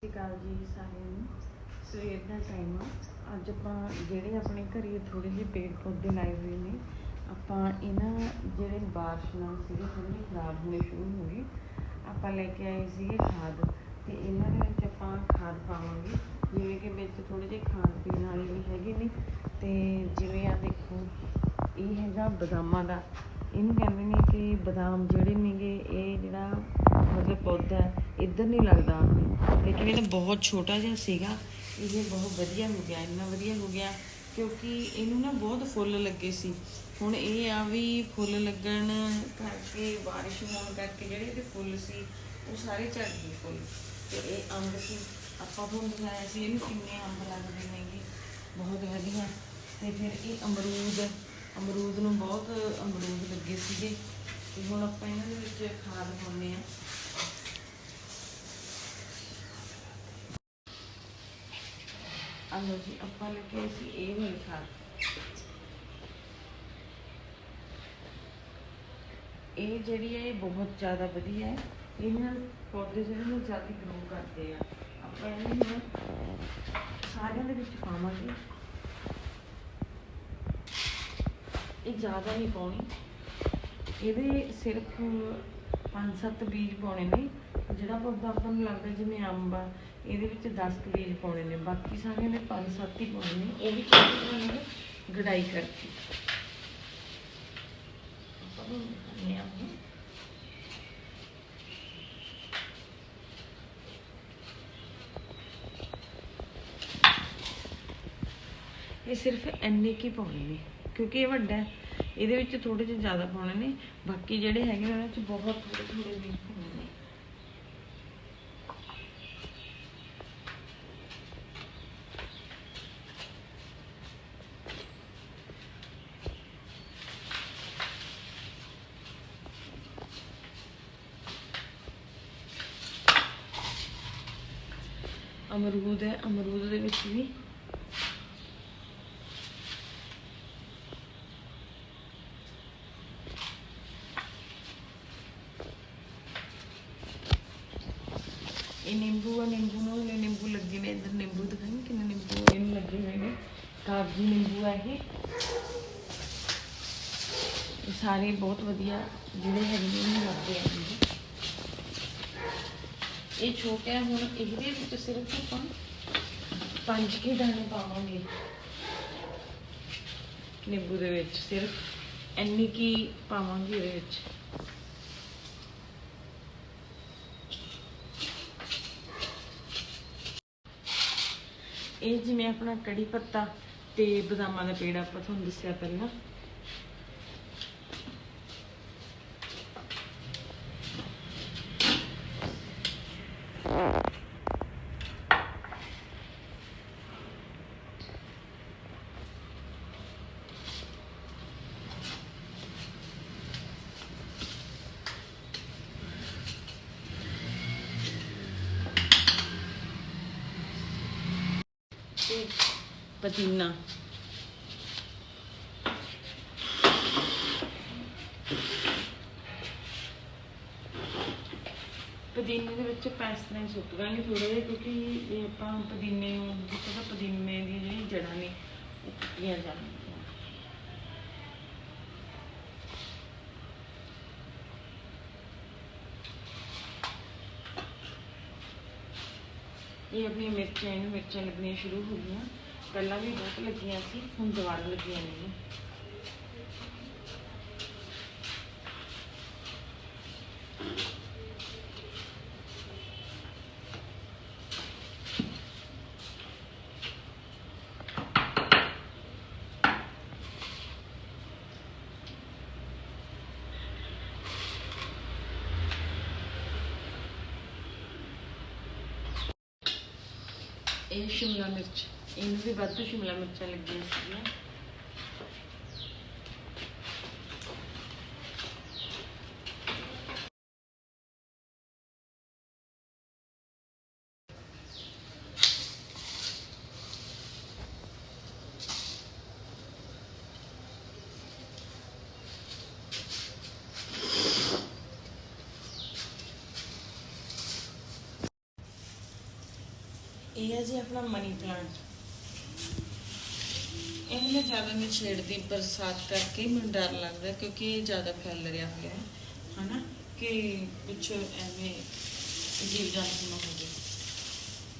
ਸਤਿ ਸ਼੍ਰੀ ਅਕਾਲ ਜੀ ਸਾਰਿਆਂ ਨੂੰ। ਸਵੇਰ ਦਾ ਟਾਈਮ ਆ। ਅੱਜ ਆਪਾਂ ਜਿਹੜੇ ਆਪਣੇ ਘਰੇ ਥੋੜੇ ਜਿਹੇ ਪੇੜ ਪੌਦੇ ਲਾਏ ਹੋਏ ਨੇ, ਆਪਾਂ ਇਹਨਾਂ ਜਿਹੜੇ ਬਾਰਿਸ਼ ਨਾਲ ਸੀਗੇ ਥੋੜੇ ਜਿਹੇ ਖਰਾਬ ਹੋਣੇ ਸ਼ੁਰੂ ਹੋ ਗਏ। ਆਪਾਂ ਲੈ ਕੇ ਆਏ ਸੀਗੇ ਖਾਦ ਤੇ ਇਹਨਾਂ ਦੇ ਵਿੱਚ ਆਪਾਂ ਖਾਦ ਪਾਵਾਂਗੇ। ਜਿਵੇਂ ਕਿ ਵਿੱਚ ਥੋੜੇ ਜਿਹੇ ਖਾਣ ਪੀਣ ਵਾਲੇ ਵੀ ਹੈਗੇ ਨੇ ਤੇ ਜਿਵੇਂ ਆ ਦੇਖੋ, ਇਹ ਹੈਗਾ ਬਦਾਮਾਂ ਦਾ। ਇਹਨੂੰ ਕਹਿੰਦੇ ਨੇ ਕਿ ਬਦਾਮ ਜਿਹੜੇ ਨੇਗੇ, ਇਹ ਜਿਹੜਾ ਮਤਲਬ ਪੌਦਾ ਇੱਧਰ ਨਹੀਂ ਲੱਗਦਾ ਲੇਕਿਨ ਇਹ ਤਾਂ ਬਹੁਤ ਛੋਟਾ ਜਿਹਾ ਸੀਗਾ। ਇਹ ਬਹੁਤ ਵਧੀਆ ਹੋ ਗਿਆ, ਇੰਨਾ ਵਧੀਆ ਹੋ ਗਿਆ ਕਿਉਂਕਿ ਇਹਨੂੰ ਨਾ ਬਹੁਤ ਫੁੱਲ ਲੱਗੇ ਸੀ। ਹੁਣ ਇਹ ਆ ਵੀ ਫੁੱਲ ਲੱਗਣ ਕਰਕੇ, ਬਾਰਿਸ਼ ਹੋਣ ਕਰਕੇ ਜਿਹੜੇ ਇਹਦੇ ਫੁੱਲ ਸੀ, ਉਹ ਸਾਰੇ ਝੜ ਗਏ ਫੁੱਲ। ਤੇ ਇਹ ਅੰਬ ਸੀ, ਆਪਾਂ ਹੁਣ ਦਿਖਾਇਆ ਸੀ, ਇਹਨੂੰ ਕਿੰਨੇ ਅੰਬ ਲੱਗਦੇ ਨੇਗੇ। ਬਹੁਤ ਵਧੀਆ। ਤੇ ਫਿਰ ਇਹ ਅਮਰੂਦ ਅਮਰੂਦ ਨੂੰ ਬਹੁਤ ਅਮਰੂਦ ਲੱਗੇ ਸੀਗੇ। ਤੇ ਹੁਣ ਆਪਾਂ ਇਹਨਾਂ ਦੇ ਵਿੱਚ ਖਾਦ ਪਾਉਂਦੇ ਆ ਆਲੋ ਜੀ, ਆਪਾਂ ਲੱਗੇ ਸੀ ਇਹ ਵਾਲੀ ਖਾਦ ਇਹ ਜਿਹੜੀ ਹੈ, ਇਹ ਬਹੁਤ ਜ਼ਿਆਦਾ ਵਧੀਆ ਹੈ। ਇਹਨਾਂ ਪੌਦੇ ਜਿਹੜੇ ਨੇ ਜਲਦੀ ਗਰੋ ਕਰਦੇ ਆ। ਆਪਾਂ ਇਹਨੂੰ ਹੁਣ ਸਾਰਿਆਂ ਦੇ ਵਿੱਚ ਪਾਵਾਂਗੇ। ਇਹ ਜ਼ਿਆਦਾ ਨਹੀਂ ਪਾਉਣੀ। ਇਹਦੇ ਸਿਰਫ ਪੰਜ ਸੱਤ ਬੀਜ ਪਾਉਣੇ ਨੇ। ਜਿਹੜਾ ਪੌਦਾ ਆਪਾਂ ਨੂੰ ਲੱਗਦਾ ਜਿਵੇਂ ਅੰਬ ਆ ਇਹਦੇ ਵਿੱਚ 10 ਕੁ ਬੀਜ ਪਾਉਣੇ ਨੇ, ਬਾਕੀ ਸਾਰਿਆਂ ਨੇ ਪੰਜ ਸੱਤ ਹੀ ਪਾਉਣੇ ਨੇ, ਉਹ ਵੀ ਕਿਹਦੇ ਨਾਲ ਗੜਾਈ ਕਰਕੇ। ਇਹ ਸਿਰਫ ਇੰਨੇ ਕੀ ਪਾਉਣੇ ਨੇ, ਕਿਉਂਕਿ ਇਹ ਵੱਡਾ ਹੈ, ਇਹਦੇ ਵਿੱਚ ਥੋੜੇ ਜਿਹੇ ਜ਼ਿਆਦਾ ਪਾਉਣੇ ਨੇ, ਬਾਕੀ ਜਿਹੜੇ ਹੈਗੇ ਨੇ ਉਹਨਾਂ 'ਚ ਬਹੁਤ ਥੋੜੇ ਥੋੜੇ ਬੀਜ ਪਾਉਣੇ ਨੇ ਅਮਰੂਦ ਹੈ, ਅਮਰੂਦ ਦੇ ਵਿੱਚ ਵੀ। ਇਹ ਨਿੰਬੂ ਆ, ਨਿੰਬੂ ਨੂੰ ਹਲੇ ਨਿੰਬੂ ਲੱਗੇ ਨੇ, ਇੱਧਰ ਨਿੰਬੂ ਦਿਖਾਈ ਕਿੰਨੇ ਨਿੰਬੂ ਇਹਨੂੰ ਲੱਗੇ ਹੋਏ ਨੇ। ਕਾਗਜੀ ਨਿੰਬੂ ਆ ਇਹ। ਸਾਰੇ ਬਹੁਤ ਵਧੀਆ, ਜਿਹੜੇ ਹੈਗੇ ਨੇ ਲੱਗਦੇ ਆ ਨਿੰਬੂ ਇਹ ਛੋਟਾ ਹੈ, ਹੁਣ ਇਹਦੇ ਵਿੱਚ ਸਿਰਫ ਆਪਾਂ ਪੰਜ ਕੇ ਦਾਣੇ ਪਾਵਾਂਗੇ। ਨਿੰਬੂ ਦੇ ਵਿੱਚ ਸਿਰਫ ਇੰਨੀ ਕੀ ਪਾਵਾਂਗੇ ਇਹਦੇ ਵਿੱਚ। ਇਹ ਜਿਵੇਂ ਆਪਣਾ ਕੜੀ ਪੱਤਾ ਤੇ ਬਦਾਮਾਂ ਦਾ ਪੇੜ ਆਪਾਂ ਤੁਹਾਨੂੰ ਦੱਸਿਆ ਪਹਿਲਾਂ। ਤੇ ਪੁਦੀਨਾ ਪੁਦੀਨੇ ਦੇ ਵਿੱਚ ਪੈਸਨੇ ਸੁੱਟ ਦਾਂਗੇ ਥੋੜਾ ਜਿਹਾ, ਕਿਉਂਕਿ ਇਹ ਆਪਾਂ ਪੁਦੀਨੇ ਨੂੰ, ਜਿੱਥੇ ਪੁਦੀਨੇ ਦੀ ਜਿਹੜੀ ਜੜ੍ਹਾਂ ਨੇ, ਉਹ ਪੁੱਟੀਆਂ ਜਾਂਦੀਆਂ ਇਹ ਆਪਣੀਆਂ ਮਿਰਚਾਂ, ਇਹਨੂੰ ਮਿਰਚਾਂ ਲੱਗਣੀਆਂ ਸ਼ੁਰੂ ਹੋ ਗਈਆਂ। ਪਹਿਲਾਂ ਵੀ ਬਹੁਤ ਲੱਗੀਆਂ ਸੀ, ਹੁਣ ਦੁਬਾਰਾ ਲੱਗੀਆਂ ਨੇ। ਇਹ ਸ਼ਿਮਲਾ ਮਿਰਚ ਇਹਨੂੰ ਵੀ ਵਾਧੂ ਸ਼ਿਮਲਾ ਮਿਰਚਾਂ ਲੱਗੀਆਂ ਸੀਗੀਆਂ। ਇਹ ਹੈ ਜੀ ਆਪਣਾ ਮਨੀ ਪਲਾਂਟ ਇਹ ਮੈਂ ਜ਼ਿਆਦਾ ਨਹੀਂ ਛੇੜਦੀ ਬਰਸਾਤ ਕਰਕੇ ਮੈਨੂੰ ਡਰ ਲੱਗਦਾ ਕਿਉਂਕਿ ਇਹ ਜ਼ਿਆਦਾ ਫੈਲ ਰਿਹਾ ਹੋਇਆ ਹੈ, ਹਨਾ? ਕਿ ਕੁਛ ਐਵੇਂ ਜੀਵ ਜੰਤੂ ਨਾ ਹੋ ਜਾਏ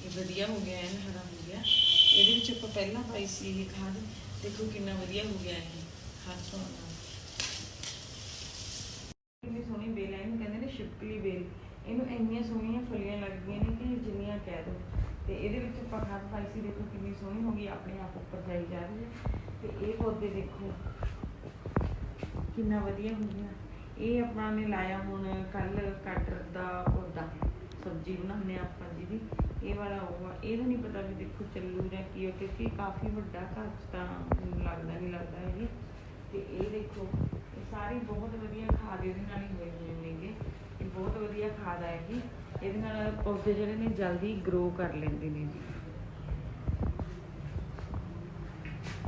ਇਹ ਵਧੀਆ ਹੋ ਗਿਆ ਐਨ ਹਰਾ ਹੋ ਗਿਆ। ਇਹਦੇ ਵਿੱਚ ਆਪਾਂ ਪਹਿਲਾਂ ਪਾਈ ਸੀ ਇਹ ਖਾਦ। ਦੇਖੋ ਕਿੰਨਾ ਵਧੀਆ ਹੋ ਗਿਆ ਇਹ ਹੱਥ ਧੋਣ ਕਿੰਨੀ ਸੋਹਣੀ ਬੇਲ ਹੈ, ਇਹਨੂੰ ਕਹਿੰਦੇ ਨੇ ਸ਼ਿਪਕਲੀ ਬੇਲ ਇਹਨੂੰ ਇੰਨੀਆਂ ਸੋਹਣੀਆਂ ਫਲੀਆਂ ਲੱਗਦੀਆਂ ਨੇ ਕਿ ਜਿੰਨੀਆਂ ਕਹਿ ਦੋ। ਤੇ ਇਹਦੇ ਵਿੱਚ ਆਪਾਂ ਖਾਦ ਪਾਈ ਸੀ ਦੇਖੋ ਕਿੰਨੀ ਸੋਹਣੀ ਹੋ ਗਈ, ਆਪਣੇ ਆਪ ਉੱਪਰ ਜਾਈ ਜਾ ਰਹੀ ਹੈ। ਤੇ ਇਹ ਪੌਦੇ ਦੇਖੋ, ਕਿੰਨਾ ਵਧੀਆ ਹੋ ਗਿਆ। ਇਹ ਆਪਾਂ ਨੇ ਲਾਇਆ ਹੁਣ ਕੱਲ ਕਟਰ ਦਾ ਪੌਦਾ, ਸਬਜ਼ੀ ਬਣਾਉਂਦੇ ਹਾਂ ਆਪਾਂ ਜਿਹਦੀ ਇਹ ਵਾਲਾ ਉਹ ਆ ਇਹਦਾ ਨਹੀਂ ਪਤਾ ਵੀ ਦੇਖੋ ਚੱਲੂ ਜਾਂ ਕੀ ਹੋ ਕਿਉਂਕਿ ਕਾਫੀ ਵੱਡਾ ਘਰ 'ਚ ਤਾਂ ਮੈਨੂੰ ਲੱਗਦਾ ਨਹੀਂ ਲੱਗਦਾ ਇਹ ਤੇ ਇਹ ਦੇਖੋ, ਇਹ ਸਾਰੀ ਬਹੁਤ ਵਧੀਆ ਖਾਦ ਇਹਦੇ ਨਾਲ ਹੀ ਹੋਏ ਹੋਏ ਬਹੁਤ ਵਧੀਆ ਖਾਦ ਆਏਗੀ। ਇਹਦੇ ਨਾਲ ਪੌਦੇ ਜਿਹੜੇ ਨੇ ਜਲਦੀ ਗਰੋ ਕਰ ਲੈਂਦੇ ਨੇ। ਜੀ